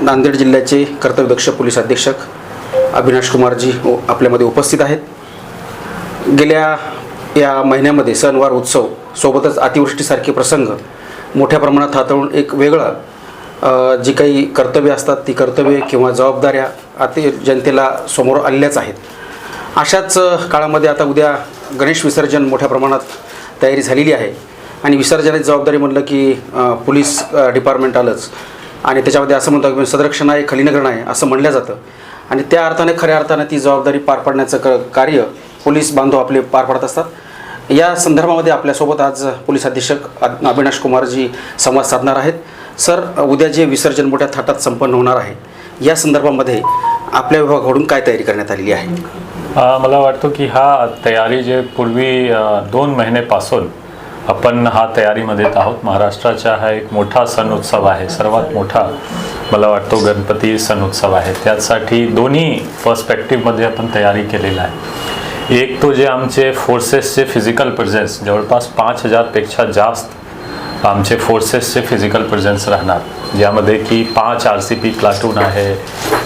नांदेड जिल्ह्याचे कर्तव्यदक्ष पोलीस अधीक्षक अविनाश कुमारजी हो आपल्यामध्ये उपस्थित आहेत. गेल्या या महिन्यामध्ये सणवार उत्सव सोबतच अतिवृष्टीसारखे प्रसंग मोठ्या प्रमाणात हाताळून एक वेगळं जी काही कर्तव्य असतात ती कर्तव्ये किंवा जबाबदाऱ्या अति जनतेला समोर आलेल्याच आहेत. अशाच काळामध्ये आता उद्या गणेश विसर्जन मोठ्या प्रमाणात तयारी झालेली आहे. आणि विसर्जनाची जबाबदारी म्हणलं की पोलीस डिपार्टमेंट आलंच आणि त्याच्यामध्ये असं म्हणतो की सदरक्षण आहे खलीनगरण आहे असं म्हणलं जातं. आणि त्या अर्थाने खऱ्या अर्थाने ती जबाबदारी पार पाडण्याचं क कार्य पोलीस बांधव आपले पार पाडत असतात. या संदर्भामध्ये आपल्यासोबत आज पोलीस अधीक्षक अविनाश कुमारजी संवाद साधणार आहेत. सर उद्या जे विसर्जन मोठ्या थाटात संपन्न होणार आहे या संदर्भामध्ये आपल्या विभागाकडून काय तयारी करण्यात आलेली आहे? मला वाटतं की हा तयारी जे पूर्वी दोन महिनेपासून आपण हा तयारीमध्ये आहोत. महाराष्ट्राचा हा एक मोठा सण उत्सव आहे. सर्वात मोठा मला वाटतो गणपती सण उत्सव आहे. त्यासाठी दोन्ही पर्स्पेक्टिव्हमध्ये आपण तयारी केलेला आहे. एक तो जे आमचे फोर्सेसचे फिजिकल प्रेझेन्स जवळपास पाच हजारपेक्षा जास्त आमचे फोर्सेसचे फिजिकल प्रेझेन्स राहणार. ज्यामध्ये की पाच आर सी पी प्लाटून आहे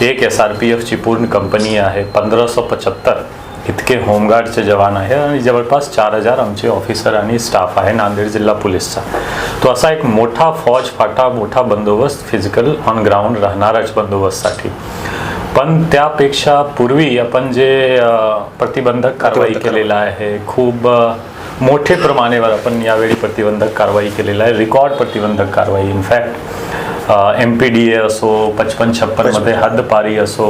एक एस आर पी एफची पूर्ण कंपनी आहे पंधराशे पचहत्तर इतके होमगार्डचे जवान आहे आणि जवळपास चार हजार आमचे ऑफिसर आणि स्टाफ आहे नांदेड जिल्हा पोलीसचा. तो असा एक मोठा फौज फाटा मोठा बंदोबस्त फिजिकल ऑन ग्राउंड राहणारच बंदोबस्तसाठी. पण त्यापेक्षा पूर्वी आपण जे प्रतिबंधक कारवाई केलेला आहे खूप मोठे प्रमाणावर आपण यावेळी प्रतिबंधक कारवाई केलेला आहे रेकॉर्ड प्रतिबंधक कारवाई. In fact M P D A असो पचपन छप्पनमध्ये हद्दपारी असो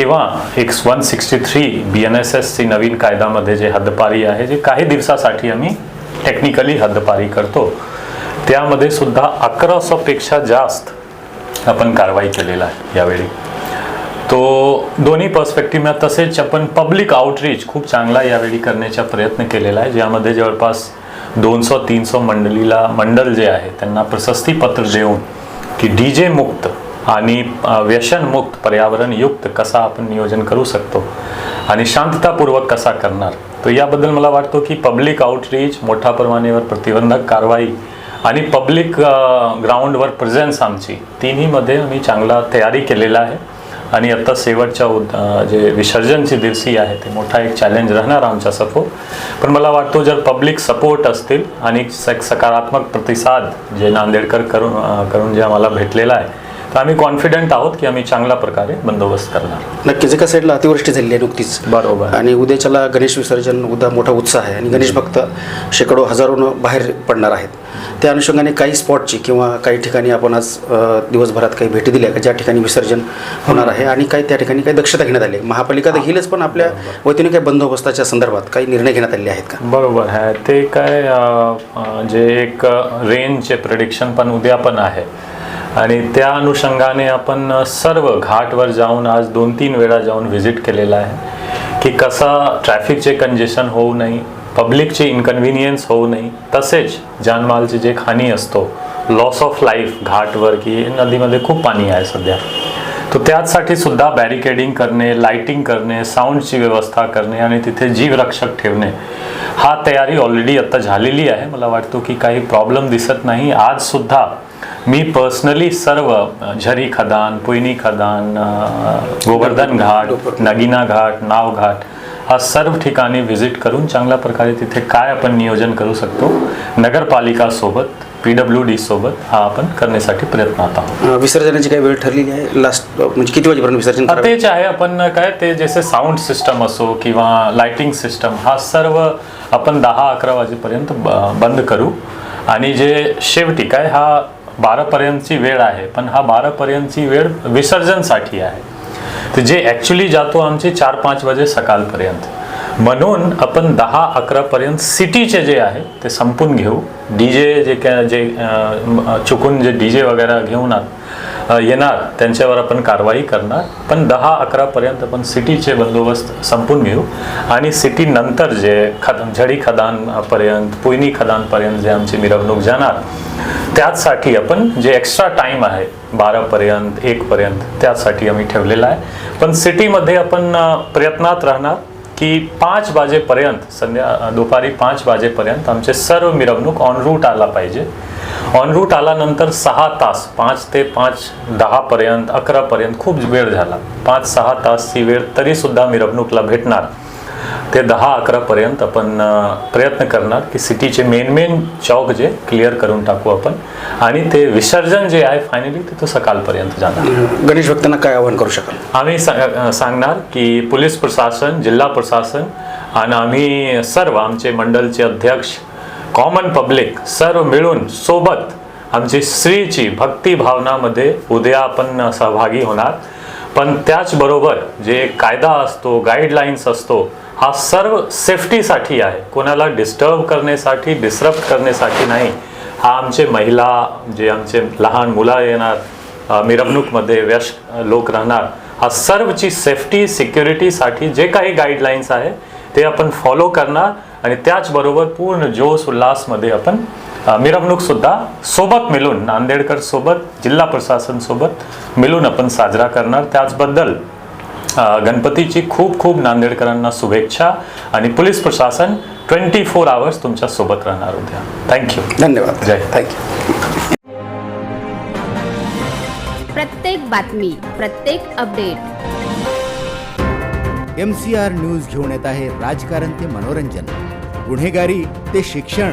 किंवा X one sixty three B N S एसची नवीन कायद्यामध्ये जे हद्दपारी आहे जे काही दिवसासाठी आम्ही टेक्निकली हद्दपारी करतो त्यामध्ये सुद्धा अकराशेपेक्षा जास्त आपण कारवाई केलेला आहे यावेळी. तो दोन्ही पर्स्पेक्टिव्ह तसेच आपण पब्लिक आउटरीच खूप चांगला यावेळी करण्याचा प्रयत्न केलेला आहे ज्यामध्ये जवळपास दोनसो तीन सौ मंडळीला मंडल जे आहे त्यांना प्रशस्ती पत्र देऊन की डी जे मुक्त आणि अ, व्यसनमुक्त पर्यावरणयुक्त कसा आपण नियोजन करू शकतो आणि शांततापूर्वक कसा करणार? तर याबद्दल मला वाटतो की पब्लिक आउटरीच मोठ्या प्रमाणावर प्रतिबंधक कारवाई आणि पब्लिक ग्राउंडवर प्रेझेन्स आमची तिन्हीमध्ये आम्ही चांगला तयारी केलेला आहे. आणि आत्ता शेवटच्या उद- जे विसर्जनची दिवशी आहे ते मोठा एक चॅलेंज राहणार आमच्यासमोर पण मला वाटतो जर पब्लिक सपोर्ट असतील आणि सकारात्मक प्रतिसाद जे नांदेडकर करून करून जे आम्हाला भेटलेला आहे तर आम्ही कॉन्फिडंट आहोत की आम्ही चांगल्या प्रकारे बंदोबस्त करणार. नक्कीच. एका साईडला अतिवृष्टी झालेली आहे नुकतीच. बरोबर. आणि उद्याच्याला गणेश विसर्जन उद्या मोठा उत्साह आहे आणि गणेश भक्त शेकडो हजारोनं बाहेर पडणार आहेत. त्या अनुषंगाने काही स्पॉटची किंवा काही ठिकाणी आपण आज दिवसभरात काही भेटी दिल्या का ज्या ठिकाणी विसर्जन होणार आहे आणि काही त्या ठिकाणी काही दक्षता घेण्यात आली आहे. महापालिका घेईलच पण आपल्या वतीने काही बंदोबस्ताच्या संदर्भात काही निर्णय घेण्यात आलेले आहेत का? बरोबर आहे. ते काय जे एक रेंजचे प्रिडिक्शन पण उद्या पण आहे. आणि त्या अनुषंगाने आपण सर्व घाटवर जाऊन आज दोन तीन वेळा जाऊन व्हिजिट केलेला आहे की कसा ट्रॅफिकचे कंजेशन होऊ नये पब्लिकचे इन्कन्व्हिनियन्स होऊ नये तसेच जानमालची जे खाणी असतो लॉस ऑफ लाईफ घाटवर की नदीमध्ये खूप पाणी आहे सध्या. तो त्याचसाठी सुद्धा बॅरिकेडिंग करणे लाईटिंग करणे साऊंडची व्यवस्था करणे आणि तिथे जीवरक्षक ठेवणे हा तयारी ऑलरेडी आत्ता झालेली आहे. मला वाटतो की काही प्रॉब्लेम दिसत नाही. आज सुद्धा मी पर्सनली सर्व झरी खदान पुयनी खदान गोवर्धन घाट नगिना घाट नाव घाट हा सर्व ठिकाणी व्हिजिट करून चांगल्या प्रकारे तिथे काय आपण नियोजन करू शकतो नगरपालिका सोबत पी डब्ल्यू डी सोबत हा आपण करण्यासाठी प्रयत्नात आहोत. विसर्जनाची काही वेळ ठरलेली आहे? लास्ट म्हणजे किती वाजेपर्यंत विसर्जन? तेच आहे आपण काय ते जसे साऊंड सिस्टम असो किंवा लाइटिंग सिस्टम हा सर्व आपण दहा अकरा वाजेपर्यंत बंद करू. आणि जे शेवटी काय हा बारापर्यंतची वेळ आहे पण हा बारापर्यंतची वेळ विसर्जनसाठी आहे. तर जे ॲक्च्युली जातो आमचे चार पाच वाजे सकाळपर्यंत. म्हणून आपण दहा अकरापर्यंत सिटीचे जे आहे ते संपून घेऊ. डी जे जे काय जे चुकून जे डी जे वगैरे घेऊन येणार त्यांच्यावर आपण कारवाई करणार. पण दहा अकरापर्यंत आपण सिटीचे बंदोबस्त संपून घेऊ. आणि सिटी नंतर जे खद झडी खदानपर्यंत पुयनी खदानपर्यंत जे आमची मिरवणूक जाणार त्याचसाठी आपण जे एक्स्ट्रा टाईम आहे बारापर्यंत एकपर्यंत त्यासाठी आम्ही ठेवलेला आहे. पण सिटीमध्ये आपण प्रयत्नात राहणार की पाच वाजेपर्यंत संध्या दुपारी पाच वाजेपर्यंत आमचे सर्व मिरवणूक ऑन रूट आला पाहिजे. ऑन रूट आल्यानंतर सहा तास पाच ते पाच दहापर्यंत अकरापर्यंत खूप वेळ झाला. पाच सहा तासची वेळ तरीसुद्धा मिरवणूकला भेटणार. ते दहा अकरापर्यंत आपण अ, प्रयत्न करणार की सिटीचे मेन मेन चौक जे क्लिअर करून टाकू आपण. आणि ते विसर्जन जे आहे फायनली ते तो सकाळपर्यंत जाणार. गणेश भक्तांना काय आवाहन करू शकाल? आम्ही सांगणार की पोलीस प्रशासन जिल्हा प्रशासन आणि आम्ही सर्व आमचे मंडलचे अध्यक्ष कॉमन पब्लिक सर्व मिळून सोबत आमची स्त्रीची भक्ती भावनामध्ये उद्या आपण सहभागी होणार. पण त्याचबरोबर जे कायदा असतो गाईडलाईन्स असतो हा सर्व सेफ्टीसाठी आहे. कोणाला डिस्टर्ब करण्यासाठी डिस्टर्ब करण्यासाठी नाही. हा आमचे महिला जे आमचे लहान मुलं येणार मिरवणूकमध्ये व्यस्त लोक राहणार हा सर्वची सेफ्टी सिक्युरिटीसाठी जे काही गाईडलाईन्स आहे ते आपण फॉलो करणार आणि त्याचबरोबर पूर्ण जोश उल्हासमध्ये आपण अ, मिरवणूकसुद्धा सोबत मिळून नांदेडकर सोबत जिल्हा प्रशासन सोबत मिळून आपण साजरा करणार. त्याचबद्दल गणपतीची खूप खूप नांदेडकरांना शुभेच्छा आणि पोलीस प्रशासन ट्वेंटी फोर आवर्स तुमच्यासोबत राहणार उद्या. थँक्यू धन्यवाद. जय. थँक्यू प्रत्येक बातमी प्रत्येक update M C R news घेऊन येत आहे राजकारण ते मनोरंजन. गुन्हेगारी ते शिक्षण.